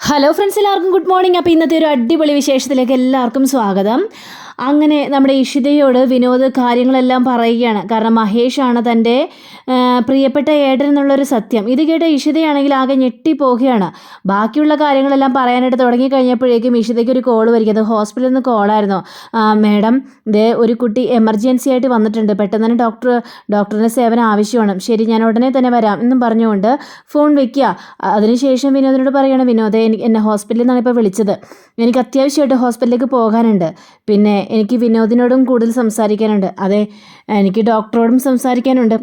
Hello friends എല്ലാവർക്കും good morning അപ്പോൾ ഇന്നത്തെ ഒരു അടിപൊളി വിശേഷത്തിലേക്ക് എല്ലാവർക്കും സ്വാഗതം. അങ്ങനെ നമ്മുടെ ഇഷിതയോട് വിനോദ് കാര്യങ്ങളെല്ലാം പറയുകയാണ്. കാരണം മഹേഷാണ് തന്റെ പ്രിയപ്പെട്ട ഏട്ടൻ എന്നുള്ളൊരു സത്യം. ഇത് കേട്ട ഇഷിതയാണെങ്കിൽ ആകെ ഞെട്ടിപ്പോവുകയാണ്. ബാക്കിയുള്ള കാര്യങ്ങളെല്ലാം പറയാനായിട്ട് തുടങ്ങി കഴിഞ്ഞപ്പോഴേക്കും ഇഷിതയ്ക്ക് ഒരു കോൾ വരികയത് ഹോസ്പിറ്റലിൽ നിന്ന് കോളായിരുന്നു മാഡം ഇത് ഒരു കുട്ടി എമർജൻസി ആയിട്ട് വന്നിട്ടുണ്ട്. പെട്ടെന്ന് തന്നെ ഡോക്ടർ ഡോക്ടറിന്റെ സേവനം ആവശ്യമാണ്. ശരി ഞാൻ ഉടനെ തന്നെ വരാം എന്നും പറഞ്ഞുകൊണ്ട് ഫോൺ വെക്കുക. അതിനുശേഷം വിനോദിനോട് പറയുകയാണ് വിനോദേ എന്നെ ഹോസ്പിറ്റലിൽ നിന്നാണ് ഇപ്പോൾ വിളിച്ചത്. എനിക്ക് അത്യാവശ്യമായിട്ട് ഹോസ്പിറ്റലിലേക്ക് പോകാനുണ്ട്. പിന്നെ എനിക്ക് വിനോദിനോടും കൂടുതൽ സംസാരിക്കാനുണ്ട്. അതെ എനിക്ക് ഡോക്ടറോടും സംസാരിക്കാനുണ്ട്.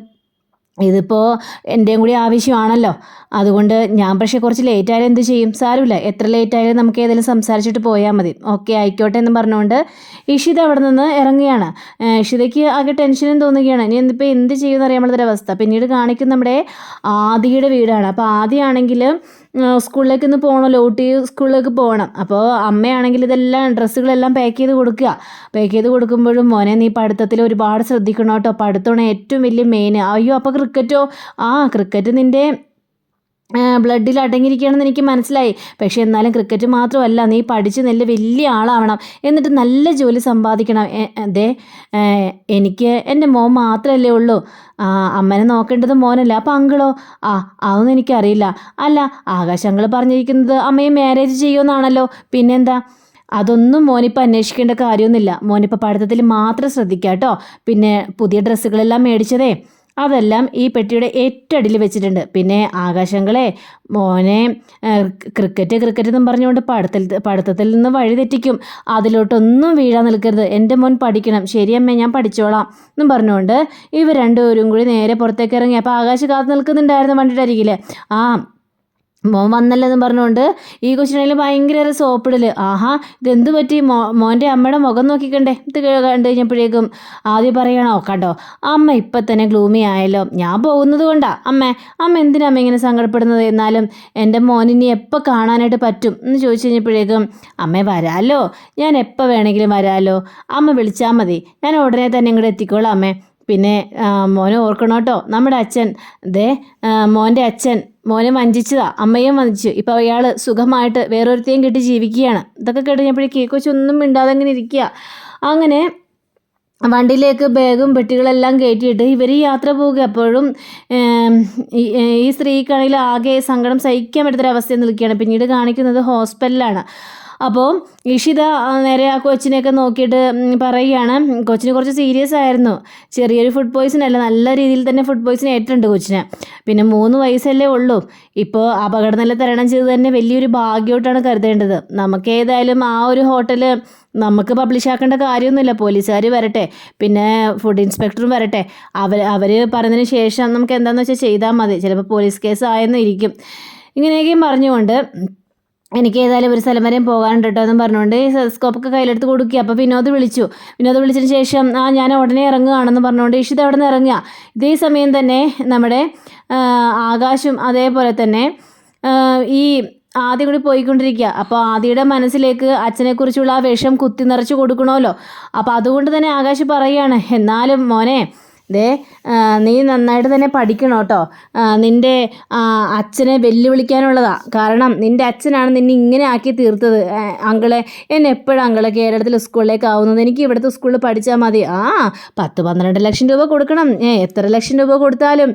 ഇതിപ്പോൾ എന്റെയും കൂടി ആവശ്യമാണല്ലോ. അതുകൊണ്ട് ഞാൻ പക്ഷേ കുറച്ച് ലേറ്റ് ആയാലും എന്ത് ചെയ്യും? സാരമില്ല. എത്ര ലേറ്റ് ആയാലും നമുക്ക് ഏതെങ്കിലും സംസാരിച്ചിട്ട് പോയാൽ മതി. ഓക്കെ ആയിക്കോട്ടെ എന്ന് പറഞ്ഞുകൊണ്ട് ഇഷിത അവിടെ നിന്ന് ഇറങ്ങുകയാണ് ഇഷിതയ്ക്ക് ആകെ ടെൻഷനും തോന്നുകയാണ്. ഇനി എന്തിപ്പോൾ എന്ത് ചെയ്യുമെന്ന് അറിയാൻ അവസ്ഥ പിന്നീട് കാണിക്കുന്ന നമ്മുടെ ആദിയുടെ വീടാണ്. അപ്പോൾ ആദ്യമാണെങ്കിൽ സ്കൂളിലേക്ക് ഒന്ന് പോകണമല്ലോ ഊട്ടി സ്കൂളിലേക്ക് പോകണം. അപ്പോൾ അമ്മയാണെങ്കിൽ ഇതെല്ലാം ഡ്രസ്സുകളെല്ലാം പാക്ക് ചെയ്ത് കൊടുക്കുക. പാക്ക് ചെയ്ത് കൊടുക്കുമ്പോഴും മോനെ നീ പഠിത്തത്തിൽ ഒരുപാട് ശ്രദ്ധിക്കണം കേട്ടോ. പഠിത്തമാണ് ഏറ്റവും വലിയ മെയിൻ അയ്യോ അപ്പോൾ ക്രിക്കറ്റോ ആ ക്രിക്കറ്റ് നിന്റെ ബ്ലഡിൽ അടങ്ങിയിരിക്കുകയാണെന്ന് എനിക്ക് മനസ്സിലായി. പക്ഷേ എന്നാലും ക്രിക്കറ്റ് മാത്രമല്ല നീ പഠിച്ച് നല്ല വലിയ ആളാവണം. എന്നിട്ട് നല്ല ജോലി സമ്പാദിക്കണം. അതെ എനിക്ക് എന്റെ മോൻ മാത്രമല്ലേ ഉള്ളൂ. അമ്മനെ നോക്കേണ്ടത് മോനല്ല. അപ്പം അങ്കിളോ? ആ അതൊന്നും എനിക്കറിയില്ല. അല്ല ആകാശ് അങ്കിൾ പറഞ്ഞിരിക്കുന്നത് അമ്മയെ മാരേജ് ചെയ്യുമെന്നാണല്ലോ. പിന്നെന്താ? അതൊന്നും മോനിപ്പോൾ അന്വേഷിക്കേണ്ട കാര്യമൊന്നുമില്ല. മോനിപ്പോൾ പഠിത്തത്തിൽ മാത്രം ശ്രദ്ധിക്കുക കേട്ടോ പിന്നെ പുതിയ ഡ്രസ്സുകളെല്ലാം മേടിച്ചതേ. അതെല്ലാം ഈ പെട്ടിയുടെ ഏറ്റടിൽ വെച്ചിട്ടുണ്ട്. പിന്നെ ആകാശങ്ങളെ മോനെ ക്രിക്കറ്റ് ക്രിക്കറ്റ് എന്നും പറഞ്ഞുകൊണ്ട് പഠിത്തത്തിൽ പഠിത്തത്തിൽ നിന്ന് വഴിതെറ്റിക്കും അതിലോട്ടൊന്നും വീഴാൻ നിൽക്കരുത്. എന്റെ മോൻ പഠിക്കണം. ശരിയമ്മേ ഞാൻ പഠിച്ചോളാം എന്നും പറഞ്ഞുകൊണ്ട് ഇവർ രണ്ടുപേരും കൂടി നേരെ പുറത്തേക്ക് ഇറങ്ങി. അപ്പോൾ ആകാശ് കാത്തു നിൽക്കുന്നുണ്ടായിരുന്നു വണ്ടിയുടെ ആ മോൻ വന്നല്ലെന്ന് പറഞ്ഞുകൊണ്ട് ഈ കൊച്ചിനാണെങ്കിൽ ഭയങ്കര സോപ്പിടൽ ആഹാ ഇതെന്ത് പറ്റി? മോ മോന്റെ അമ്മയുടെ മുഖം നോക്കിക്കണ്ടേ. ഇത് കണ്ടു കഴിഞ്ഞപ്പോഴേക്കും ആദ്യം പറയണോ കണ്ടോ അമ്മ ഇപ്പം തന്നെ ഗ്ലൂമി ആയല്ലോ. ഞാൻ പോകുന്നത് കൊണ്ടാ. അമ്മ അമ്മ എന്തിനാ അമ്മ ഇങ്ങനെ സങ്കടപ്പെടുന്നത്? എന്നാലും എന്റെ മോനിനി എപ്പോൾ കാണാനായിട്ട് പറ്റും? എന്ന് ചോദിച്ചു കഴിഞ്ഞപ്പോഴേക്കും അമ്മ വരാമല്ലോ ഞാൻ എപ്പോൾ വേണമെങ്കിലും വരാമല്ലോ അമ്മ വിളിച്ചാൽ മതി. ഞാൻ ഉടനെ തന്നെ ഇങ്ങോട്ട് എത്തിക്കോളാം അമ്മേ. പിന്നെ മോനെ ഓർക്കണം കേട്ടോ. നമ്മുടെ അച്ഛൻ ദേ മോന്റെ അച്ഛൻ മോനെ വഞ്ചിച്ചതാ. അമ്മയും വഞ്ചിച്ചു. ഇപ്പോൾ അയാൾ സുഖമായിട്ട് വേറൊരുത്തേം കെട്ടി ജീവിക്കുകയാണ്. ഇതൊക്കെ കേട്ട് കഴിഞ്ഞപ്പോഴേക്ക് ഈ കൊച്ചൊന്നും മിണ്ടാതെ അങ്ങനെ ഇരിക്കുക. അങ്ങനെ വണ്ടിയിലേക്ക് ബാഗും പെട്ടികളെല്ലാം കയറ്റിയിട്ട് ഇവർ യാത്ര പോവുക അപ്പോഴും ഈ സ്ത്രീക്കാണെങ്കിൽ ആകെ സങ്കടം സഹിക്കാൻ പറ്റാത്തൊരവസ്ഥയിൽ നിൽക്കുകയാണ്. പിന്നീട് കാണിക്കുന്നത് ഹോസ്പിറ്റലിലാണ്. അപ്പോൾ ഇഷിത നേരെ ആ കൊച്ചിനെയൊക്കെ നോക്കിയിട്ട് പറയുകയാണ് കൊച്ചിന് കുറച്ച് സീരിയസ് ആയിരുന്നു. ചെറിയൊരു ഫുഡ് പോയ്സൺ അല്ല നല്ല രീതിയിൽ തന്നെ ഫുഡ് പോയ്സൺ ഏറ്റിട്ടുണ്ട് കൊച്ചിന്. പിന്നെ മൂന്ന് വയസ്സല്ലേ ഉള്ളൂ. ഇപ്പോൾ അപകടനില തരണം ചെയ്ത് തന്നെ വലിയൊരു ഭാഗ്യമായിട്ടാണ് കരുതേണ്ടത്. നമുക്ക് ഏതായാലും ആ ഒരു ഹോട്ടൽ നമുക്ക് പബ്ലിഷ് ആക്കേണ്ട കാര്യമൊന്നുമില്ല. പോലീസുകാർ വരട്ടെ. പിന്നെ ഫുഡ് ഇൻസ്പെക്ടറും വരട്ടെ. അവർ അവർ പറഞ്ഞതിന് ശേഷം നമുക്ക് എന്താണെന്ന് വെച്ചാൽ ചെയ്താൽ മതി. ചിലപ്പോൾ പോലീസ് കേസ് ആയെന്നിരിക്കും ഇങ്ങനെയൊക്കെയും പറഞ്ഞുകൊണ്ട് എനിക്ക് ഏതായാലും ഒരു സ്ഥലം വരെയും പോകാനുണ്ട് കേട്ടോ എന്നും പറഞ്ഞുകൊണ്ട് സ്കോപ്പൊക്കെ കയ്യിലെടുത്ത് കൊടുക്കുക അപ്പോൾ വിനോദ് വിളിച്ചു. വിനോദ് വിളിച്ചതിന് ശേഷം ആ ഞാൻ ഉടനെ ഇറങ്ങുകയാണെന്ന് പറഞ്ഞുകൊണ്ട് ഇഷിത അവിടെ നിന്ന് ഇറങ്ങുക. ഇതേ സമയം തന്നെ നമ്മുടെ ആകാശും അതേപോലെ തന്നെ ഈ ആദ്യം കൂടി പോയിക്കൊണ്ടിരിക്കുക. അപ്പോൾ ആദിയുടെ മനസ്സിലേക്ക് അച്ഛനെക്കുറിച്ചുള്ള ആ വിഷം കുത്തി നിറച്ച് കൊടുക്കണമല്ലോ. അപ്പോൾ അതുകൊണ്ട് തന്നെ ആകാശ് പറയുകയാണ് എന്നാലും മോനെ ദേ നീ നന്നായിട്ട് തന്നെ പഠിക്കണം കേട്ടോ. നിന്റെ അച്ഛനെ വെല്ലുവിളിക്കാനുള്ളതാ. കാരണം നിന്റെ അച്ഛനാണ് നിന്നെ ഇങ്ങനെ ആക്കി തീർത്തത്. അങ്കളെ എന്നെ എപ്പോഴും അങ്കളെ കേരളത്തിൽ സ്കൂളിലേക്ക് ആവുന്നത്? എനിക്ക് ഇവിടുത്തെ സ്കൂളിൽ പഠിച്ചാൽ മതി. ആ പത്ത് പന്ത്രണ്ട് ലക്ഷം രൂപ കൊടുക്കണം. ഏ എത്ര ലക്ഷം രൂപ കൊടുത്താലും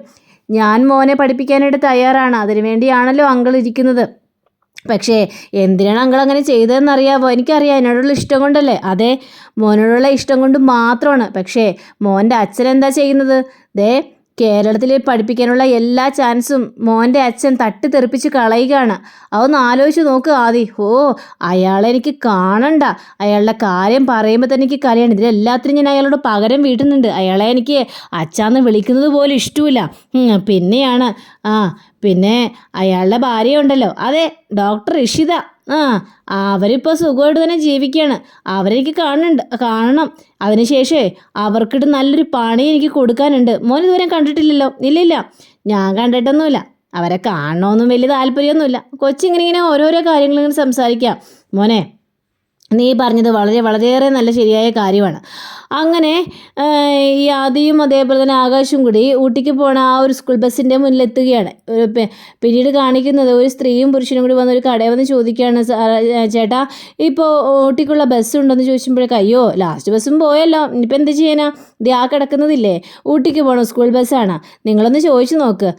ഞാൻ മോനെ പഠിപ്പിക്കാനായിട്ട് തയ്യാറാണ്. അതിനു വേണ്ടിയാണല്ലോ അങ്കിൾ ഇരിക്കുന്നത്. പക്ഷേ എന്തിനാണ് അങ്കിൾ അങ്ങനെ ചെയ്തതെന്ന് അറിയാമോ എനിക്കറിയാം എന്നോടുള്ള ഇഷ്ടം കൊണ്ടല്ലേ. അതെ മോനോടുള്ള ഇഷ്ടം കൊണ്ട് മാത്രമാണ്. പക്ഷേ മോന്റെ അച്ഛൻ എന്താ ചെയ്യുന്നത്? ദേ കേരളത്തിൽ പഠിപ്പിക്കാനുള്ള എല്ലാ ചാൻസും മോന്റെ അച്ഛൻ തട്ടിത്തെറിപ്പിച്ച് കളയുകയാണ്. അതൊന്ന് ആലോചിച്ച് നോക്ക് ആദി. ഓ അയാളെ എനിക്ക് കാണണ്ട. അയാളുടെ കാര്യം പറയുമ്പോൾ തന്നെ എനിക്ക് കലയാണ് ഇതിലെല്ലാത്തിനും ഞാൻ അയാളോട് പകരം വീട്ടുന്നുണ്ട്. അയാളെ എനിക്ക് അച്ഛാന്ന് വിളിക്കുന്നത് പോലും ഇഷ്ടമില്ല പിന്നെയാണ് ആ പിന്നെ അയാളുടെ ഭാര്യ ഉണ്ടല്ലോ അതെ ഡോക്ടർ ഇഷിത. ആ അവരിപ്പോൾ സുഖമായിട്ട് തന്നെ ജീവിക്കുകയാണ് അവരെനിക്ക് കാണുന്നുണ്ട് കാണണം. അതിനുശേഷമേ അവർക്കിട്ട് നല്ലൊരു പണി എനിക്ക് കൊടുക്കാനുണ്ട്. മോൻ ഇതുവരെ കണ്ടിട്ടില്ലല്ലോ. ഇല്ലില്ല. ഞാൻ കണ്ടിട്ടൊന്നുമില്ല. അവരെ കാണണമെന്നും വലിയ താല്പര്യമൊന്നുമില്ല. കൊച്ചിങ്ങനെ ഇങ്ങനെ ഓരോരോ കാര്യങ്ങളിങ്ങനെ സംസാരിക്കാം. മോനെ നീ പറഞ്ഞത് വളരെ വളരെയേറെ നല്ല ശരിയായ കാര്യമാണ്. അങ്ങനെ ആദിയും അതേപോലെ തന്നെ ആകാശും കൂടി ഊട്ടിക്ക് പോണ ആ ഒരു സ്കൂൾ ബസ്സിന്റെ മുന്നിലെത്തുകയാണ്. പിന്നീട് കാണിക്കുന്നത് ഒരു സ്ത്രീയും പുരുഷനും കൂടി വന്ന് ഒരു കടയിൽ വന്ന് ചോദിക്കുകയാണ് "സാ- ആ, ചേട്ടാ ഇപ്പോൾ ഊട്ടിക്കുള്ള ബസ് ഉണ്ടെന്ന് ചോദിക്കുമ്പോഴേക്കും അയ്യോ ലാസ്റ്റ് ബസ്സും പോയല്ലോ. ഇനിയിപ്പോൾ എന്ത് ചെയ്യാനാ? ഇത് ആ കിടക്കുന്നതില്ലേ? ഊട്ടിക്ക് പോകണം സ്കൂൾ ബസ്സാണ്. നിങ്ങളൊന്ന് ചോദിച്ചു നോക്ക്.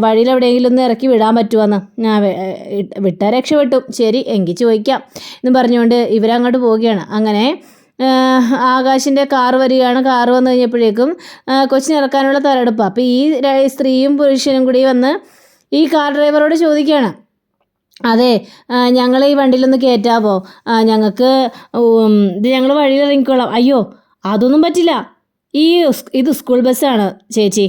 വഴിയിൽ എവിടെയെങ്കിലും ഒന്ന് ഇറക്കി വിടാൻ പറ്റുമെന്ന് ഞാൻ വിട്ടാൽ രക്ഷപ്പെട്ടു. ശരി എങ്കിൽ ചോദിക്കാം. എന്ന് പറഞ്ഞുകൊണ്ട് ഇവരങ്ങോട്ട് പോവുകയാണ്. അങ്ങനെ ആകാശിന്റെ കാറ് വരികയാണ്. കാറ് വന്നു കഴിഞ്ഞപ്പോഴേക്കും കൊച്ചിനിറക്കാനുള്ള തയ്യാറെടുപ്പ് അപ്പോൾ ഈ സ്ത്രീയും പുരുഷനും കൂടി വന്ന് ഈ കാർ ഡ്രൈവറോട് ചോദിക്കുകയാണ്. അതെ ഞങ്ങൾ ഈ വണ്ടിയിലൊന്ന് കയറ്റാവോ ഞങ്ങൾക്ക് ഇത് ഞങ്ങൾ വഴിയിൽ ഇറങ്ങിക്കോളാം. അയ്യോ അതൊന്നും പറ്റില്ല. ഈ ഇത് സ്കൂൾ ബസ്സാണ് ചേച്ചി.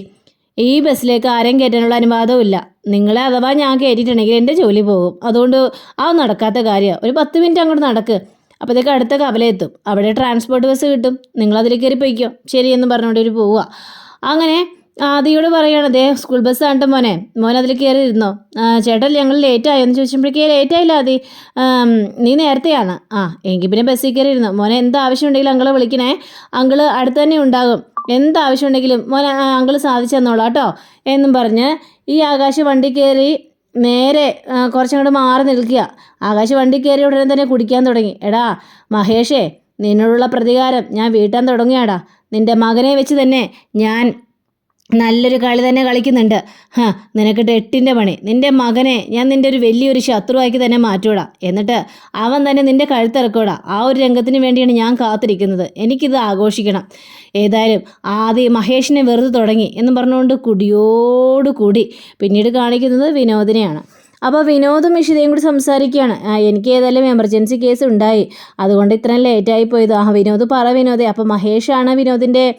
ഈ ബസ്സിലേക്ക് ആരെയും കയറ്റാനുള്ള അനുവാദവും ഇല്ല. നിങ്ങളെ അഥവാ ഞാൻ കയറ്റിയിട്ടുണ്ടെങ്കിൽ എന്റെ ജോലി പോകും. അതുകൊണ്ട് അത് നടക്കാത്ത കാര്യമാണ്. ഒരു പത്ത് മിനിറ്റ് അങ്ങോട്ട് നടക്ക്. അപ്പോഴത്തേക്ക് അടുത്ത കവലയെത്തും. അവിടെ ട്രാൻസ്പോർട്ട് ബസ് കിട്ടും. നിങ്ങളതിൽ കയറി പോയിക്കോ. ശരി എന്ന് പറഞ്ഞുകൊണ്ട് ഒരു പോവുക. അങ്ങനെ ആദിയോട് പറയുകയാണ് ദേ സ്കൂൾ ബസ് ആണ്ട് മോനെ. മോൻ അതിൽ കയറി ഇരുന്നോ ചേട്ടൻ ഞങ്ങൾ ലേറ്റ് ആയോ. എന്ന് ചോദിച്ചപ്പോഴേക്കേ ലേറ്റ് ആയില്ല ആദി. നീ നേരത്തെയാണ്. ആ എങ്കിൽ പിന്നെ ബസ്സിൽ കയറി ഇരുന്നോ മോനെ എന്ത് ആവശ്യം ഉണ്ടെങ്കിലും അങ്കിളെ വിളിക്കണേ. അങ്കിൾ അടുത്ത് തന്നെ ഉണ്ടാകും. എന്ത് ആവശ്യം ഉണ്ടെങ്കിലും മോനെ അങ്കിൾ സാധിച്ചു തന്നോളാം കേട്ടോ എന്നും പറഞ്ഞ് ഈ ആകാശ വണ്ടി കയറി നേരെ കുറച്ചങ്ങോട്ട് മാറി നിൽക്കുക. ആകാശ വണ്ടി കയറി ഉടനെ തന്നെ കുടിക്കാൻ തുടങ്ങി. എടാ മഹേഷേ നിന്നോടുള്ള പ്രതികാരം ഞാൻ വീട്ടാൻ തുടങ്ങിയാടാ. നിന്റെ മകനെ വെച്ച് തന്നെ ഞാൻ നല്ലൊരു കളി തന്നെ കളിക്കുന്നുണ്ട്. ഹാ നിനക്ക് എട്ടിന്റെ പണി. നിന്റെ മകനെ ഞാൻ നിന്റെ ഒരു വലിയൊരു ശത്രുവാക്കി തന്നെ മാറ്റൂടാ. എന്നിട്ട് അവൻ തന്നെ നിന്റെ കഴുത്തിറക്കൂടാ. ആ ഒരു രംഗത്തിന് വേണ്ടിയാണ് ഞാൻ കാത്തിരിക്കുന്നത്. എനിക്കിത് ആഘോഷിക്കണം. ഏതായാലും ആദ്യം മഹേഷിനെ വെറുതെ തുടങ്ങി എന്ന് പറഞ്ഞുകൊണ്ട് കുടിയോട് കൂടി പിന്നീട് കാണിക്കുന്നത് വിനോദിനെയാണ്. അപ്പോൾ വിനോദും ഇഷിതയും കൂടി സംസാരിക്കുകയാണ്. എനിക്ക് ഏതായാലും എമർജൻസി കേസ് ഉണ്ടായി. അതുകൊണ്ട് ഇത്രയും ലേറ്റായി പോയത്. ആ വിനോദ് പറ വിനോദേ. അപ്പോൾ മഹേഷാണ് വിനോദിന്റെ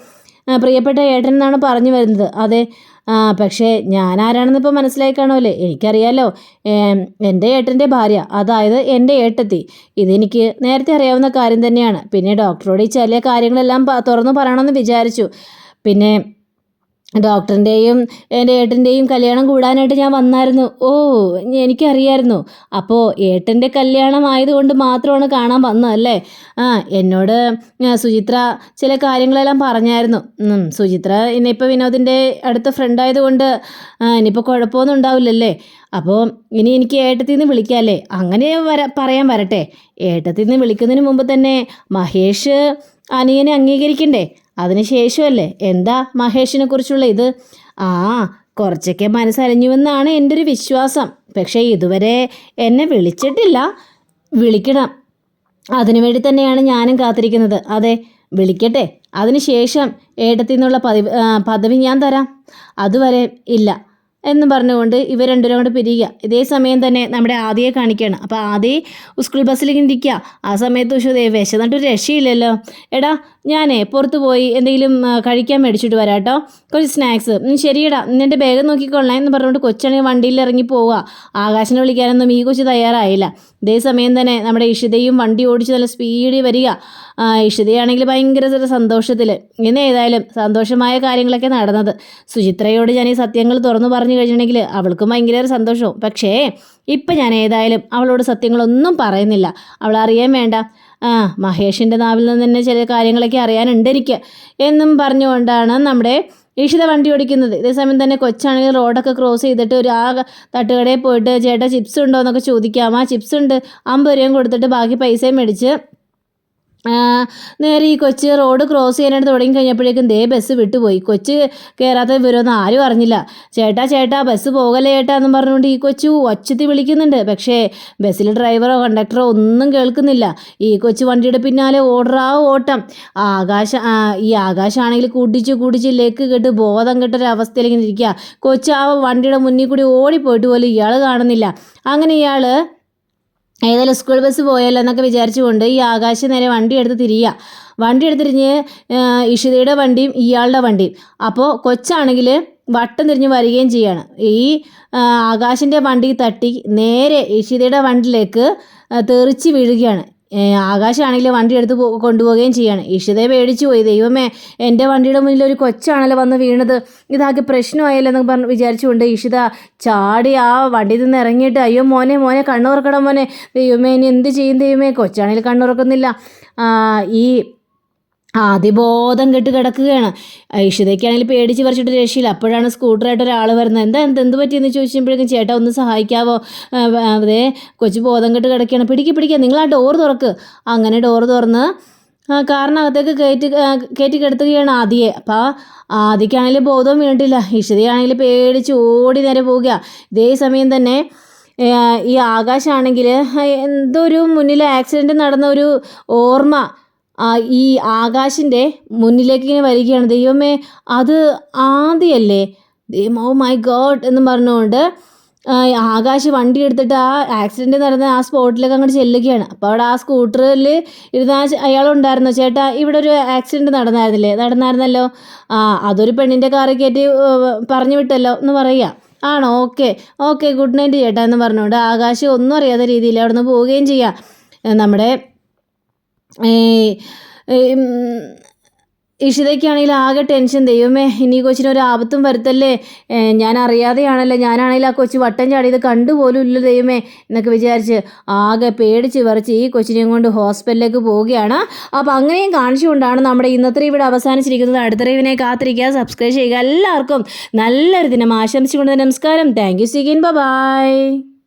പ്രിയപ്പെട്ട ഏട്ടൻ എന്നാണ് പറഞ്ഞു വരുന്നത്. അതെ പക്ഷേ ഞാൻ ആരാണെന്ന് ഇപ്പോൾ മനസ്സിലായി കാണുമല്ലേ? എനിക്കറിയാമല്ലോ എന്റെ ഏട്ടന്റെ ഭാര്യ അതായത് എന്റെ ഏട്ടത്തി. ഇതെനിക്ക് നേരത്തെ അറിയാവുന്ന കാര്യം തന്നെയാണ്. പിന്നെ ഡോക്ടറോട് ഈ ചില കാര്യങ്ങളെല്ലാം തുറന്നു പറയണമെന്ന് വിചാരിച്ചു. പിന്നെ ഡോക്ടറിന്റെയും എന്റെ ഏട്ടന്റെയും കല്യാണം കൂടാനായിട്ട് ഞാൻ വന്നായിരുന്നു. ഓ എനിക്കറിയായിരുന്നു. അപ്പോൾ ഏട്ടന്റെ കല്യാണം ആയതുകൊണ്ട് മാത്രമാണ് കാണാൻ വന്നതല്ലേ ആ എന്നോട് സുചിത്ര ചില കാര്യങ്ങളെല്ലാം പറഞ്ഞായിരുന്നു. സുചിത്ര ഇനിയിപ്പോൾ വിനോദിന്റെ അടുത്ത ഫ്രണ്ട് ആയതുകൊണ്ട് ഇനിയിപ്പോൾ കുഴപ്പമൊന്നും ഉണ്ടാവില്ലല്ലേ? അപ്പോൾ ഇനി എനിക്ക് ഏട്ടത്തിൽ നിന്ന് വിളിക്കാമല്ലേ അങ്ങനെ വര പറയാൻ വരട്ടെ. ഏട്ടത്തിൽ നിന്ന് വിളിക്കുന്നതിന് മുമ്പ് തന്നെ മഹേഷ് അനിയനെ അംഗീകരിക്കണ്ടേ? അതിനുശേഷമല്ലേ എന്താ മഹേഷിനെ കുറിച്ചുള്ള ഇത്? ആ കുറച്ചൊക്കെ മനസ്സറിഞ്ഞുവെന്നാണ് എന്റെ ഒരു വിശ്വാസം. പക്ഷേ ഇതുവരെ എന്നെ വിളിച്ചിട്ടില്ല. വിളിക്കണം. അതിനുവേണ്ടി തന്നെയാണ് ഞാനും കാത്തിരിക്കുന്നത്. അതെ വിളിക്കട്ടെ. അതിനുശേഷം ഏട്ടത്തിൽ നിന്നുള്ള പതിവ് പദവി ഞാൻ തരാം. അതുവരെ ഇല്ല. എന്ന് പറഞ്ഞുകൊണ്ട് ഇവർ രണ്ടുപേരും കൂടെ പിരിയുക. ഇതേ സമയം തന്നെ നമ്മുടെ ആദിയെ കാണിക്കുകയാണ് അപ്പോൾ ആദി സ്കൂൾ ബസ്സിലേക്ക് ഇരിക്കുക ആ സമയത്ത് ഉഷുദേ വിശന്നിട്ടൊരു രക്ഷയില്ലല്ലോ. എടാ ഞാനേ പുറത്ത് പോയി എന്തെങ്കിലും കഴിക്കാൻ മേടിച്ചിട്ട് വരാം കേട്ടോ കുറച്ച് സ്നാക്സ്. ശരിയടാ. നിന്റെ ബാഗ് നോക്കിക്കൊള്ളാം എന്ന് പറഞ്ഞുകൊണ്ട് കൊച്ചാണെങ്കിൽ വണ്ടിയിൽ ഇറങ്ങി പോവുക. ആകാശനെ വിളിക്കാനൊന്നും ഈ കൊച്ചു തയ്യാറായില്ല. ഇതേ സമയം തന്നെ നമ്മുടെ ഇഷിതയും വണ്ടി ഓടിച്ച് നല്ല സ്പീഡിൽ വരിക. ഇഷിതയാണെങ്കിൽ ഭയങ്കര സന്തോഷത്തിൽ ഇന്ന് ഏതായാലും സന്തോഷമായ കാര്യങ്ങളൊക്കെ നടന്നത്. സുചിത്രയോട് ഞാൻ ഈ സത്യങ്ങൾ തുറന്നു പറഞ്ഞു കഴിഞ്ഞിട്ടുണ്ടെങ്കിൽ അവൾക്കും ഭയങ്കര സന്തോഷവും. പക്ഷേ ഇപ്പം ഞാൻ ഏതായാലും അവളോട് സത്യങ്ങളൊന്നും പറയുന്നില്ല. അവൾ അറിയാൻ വേണ്ട. ആ മഹേഷിന്റെ നാവിൽ നിന്ന് തന്നെ ചില കാര്യങ്ങളൊക്കെ അറിയാനുണ്ട് എനിക്ക്. എന്നും പറഞ്ഞുകൊണ്ടാണ് നമ്മുടെ ഈഷിത വണ്ടി ഓടിക്കുന്നത്. ഇതേസമയം തന്നെ കൊച്ചാണെങ്കിൽ റോഡൊക്കെ ക്രോസ് ചെയ്തിട്ട് ഒരു ആ തട്ടുകടയിൽ പോയിട്ട് ചേട്ടാ ചിപ്സ് ഉണ്ടോ എന്നൊക്കെ ചോദിക്കാം. ആ ചിപ്സ് ഉണ്ട്. അമ്പത് രൂപയും കൊടുത്തിട്ട് ബാക്കി പൈസയും മേടിച്ച് നേരെ ഈ കൊച്ച് റോഡ് ക്രോസ് ചെയ്യാനായിട്ട് തുടങ്ങി കഴിഞ്ഞപ്പോഴേക്കും ദേ ബസ് വിട്ടുപോയി. കൊച്ച് കയറാത്ത വിവരമൊന്നും ആരും അറിഞ്ഞില്ല. ചേട്ടാ ചേട്ടാ ബസ് പോകല്ലേ ചേട്ടാ എന്നും പറഞ്ഞുകൊണ്ട് ഈ കൊച്ചു ഒച്ചത്തി വിളിക്കുന്നുണ്ട്. പക്ഷേ ബസ്സിൽ ഡ്രൈവറോ കണ്ടക്ടറോ ഒന്നും കേൾക്കുന്നില്ല. ഈ കൊച്ചു വണ്ടിയുടെ പിന്നാലെ ഓടറാ ഓട്ടം. ആകാശ ഈ ആകാശാണെങ്കിൽ കുടിച്ച് കുടിച്ച് ലേക്ക് കെട്ട് ബോധം കെട്ടൊരവസ്ഥയിലേക്ക് ഇരിക്കുക കൊച്ചു ആ വണ്ടിയുടെ മുന്നിൽ കൂടി ഓടിപ്പോയിട്ട് പോലും ഇയാൾ കാണുന്നില്ല. അങ്ങനെ ഇയാൾ ഏതായാലും സ്കൂൾ ബസ് പോയല്ലോ എന്നൊക്കെ വിചാരിച്ചുകൊണ്ട് ഈ ആകാശ് നേരെ വണ്ടി എടുത്ത് തിരിയുക വണ്ടി എടുത്ത് തിരിഞ്ഞ് ആ, ഇഷിതയുടെ വണ്ടിയും ഇയാളുടെ വണ്ടിയും. അപ്പോൾ കൊച്ചാണെങ്കിൽ വട്ടം തിരിഞ്ഞ് വരികയും ചെയ്യാണ്. ഈ ആകാശിന്റെ വണ്ടി തട്ടി നേരെ ഇഷിതയുടെ വണ്ടിയിലേക്ക് തെറിച്ച് വീഴുകയാണ്. ആകാശാണെങ്കിൽ വണ്ടി എടുത്ത് കൊണ്ടുപോവുകയും ചെയ്യാണ്. ഇഷിതയെ പേടിച്ചു പോയി. ദൈവമേ എന്റെ വണ്ടിയുടെ മുന്നിൽ ഒരു കൊച്ചാണല്ലോ വന്ന് വീണത്. ഇതാക്കി പ്രശ്നമായല്ലോ എന്നൊക്കെ പറഞ്ഞ് വിചാരിച്ചുകൊണ്ട് ഇഷിത ചാടി ആ വണ്ടിയിൽ നിന്ന് ഇറങ്ങിയിട്ട് അയ്യോ മോനെ മോനെ കണ്ണുറക്കണം മോനെ. ദൈവമേ ഇനി എന്ത് ചെയ്യും ദൈവമേ? കൊച്ചാണെങ്കിൽ കണ്ണുറക്കുന്നില്ല. ഈ അതിബോധം കെട്ട് കിടക്കുകയാണ്. ഇഷിതയ്ക്കാണെങ്കിൽ പേടിച്ച് പറിച്ചിട്ട് രക്ഷയില്ല. അപ്പോഴാണ് സ്കൂട്ടറായിട്ട് ഒരാൾ വരുന്നത്. എന്താ എന്ത് എന്ത് പറ്റിയെന്ന് ചോദിച്ചപ്പോഴേക്കും ചേട്ടാ ഒന്ന് സഹായിക്കാവോ? അതേ കൊച്ചു ബോധം കെട്ട് കിടക്കുകയാണ്. പിടിക്കുക പിടിക്കുക നിങ്ങൾ ആ ഡോർ തുറക്ക്. അങ്ങനെ ഡോറ് തുറന്ന് കാറിനകത്തേക്ക് കയറ്റി കയറ്റി കിടത്തുകയാണ് ആദിയെ. അപ്പോൾ ആദിക്കാണെങ്കിൽ ബോധവും വീണിട്ടില്ല. ഇഷിതയാണെങ്കിൽ പേടിച്ച് ഓടി നേരെ പോവുക. ഇതേ സമയം തന്നെ ഈ ആകാശാണെങ്കിൽ എന്തോ ഒരു മുന്നിൽ ആക്സിഡന്റ് നടന്ന ഒരു ഓർമ്മ. ഈ ആകാശിന്റെ മുന്നിലേക്ക് ഇങ്ങനെ വരികയാണ്. ദൈവമേ അത് ആദ്യമല്ലേ ദൈവം ഓ മൈ ഗോഡ് എന്ന് പറഞ്ഞുകൊണ്ട് ആകാശ് വണ്ടി എടുത്തിട്ട് ആ ആക്സിഡന്റ് നടന്ന ആ സ്പോട്ടിലേക്ക് അങ്ങോട്ട് ചെല്ലുകയാണ്. അപ്പോൾ അവിടെ ആ സ്കൂട്ടറിൽ ഇരുന്ന ആ അയാളുണ്ടായിരുന്നു. ചേട്ടാ ഇവിടെ ഒരു ആക്സിഡന്റ് നടന്നായിരുന്നില്ലേ? നടന്നായിരുന്നല്ലോ. ആ അതൊരു പെണ്ണിന്റെ കാറിൽ കയറ്റി പറഞ്ഞു വിട്ടല്ലോ എന്ന് പറയുക. ആണോ? ഓക്കെ. ഓക്കെ ഗുഡ് നൈറ്റ് ചേട്ടാ എന്ന് പറഞ്ഞുകൊണ്ട് ആകാശ് ഒന്നും അറിയാത്ത രീതിയിൽ അവിടെ നിന്ന് പോവുകയും ചെയ്യാം. നമ്മുടെ ഇഷിതയ്ക്കാണെങ്കിൽ ആകെ ടെൻഷൻ. ദൈവമേ ഇനി കൊച്ചിന് ഒരു ആപത്തും വരുത്തല്ലേ? ഞാൻ അറിയാതെയാണല്ലോ ഞാനാണെങ്കിൽ ആ കൊച്ചു വട്ടം ചാടിയത് കണ്ടുപോലും ഇല്ല ദൈവമേ എന്നൊക്കെ വിചാരിച്ച് ആകെ പേടിച്ച് വിറച്ച് ഈ കൊച്ചിനെയും കൊണ്ട് ഹോസ്പിറ്റലിലേക്ക് പോവുകയാണ്. അപ്പോൾ അങ്ങനെയും കാണിച്ചുകൊണ്ടാണ് നമ്മുടെ ഇന്നത്തെ ഇവിടെ അവസാനിച്ചിരിക്കുന്നത്. അടുത്ത റീവിനെ കാത്തിരിക്കുക. സബ്സ്ക്രൈബ് ചെയ്യുക. എല്ലാവർക്കും നല്ലൊരു ദിനം ആശംസിച്ചുകൊണ്ട് നമസ്കാരം. Thank you സിഗിൻ by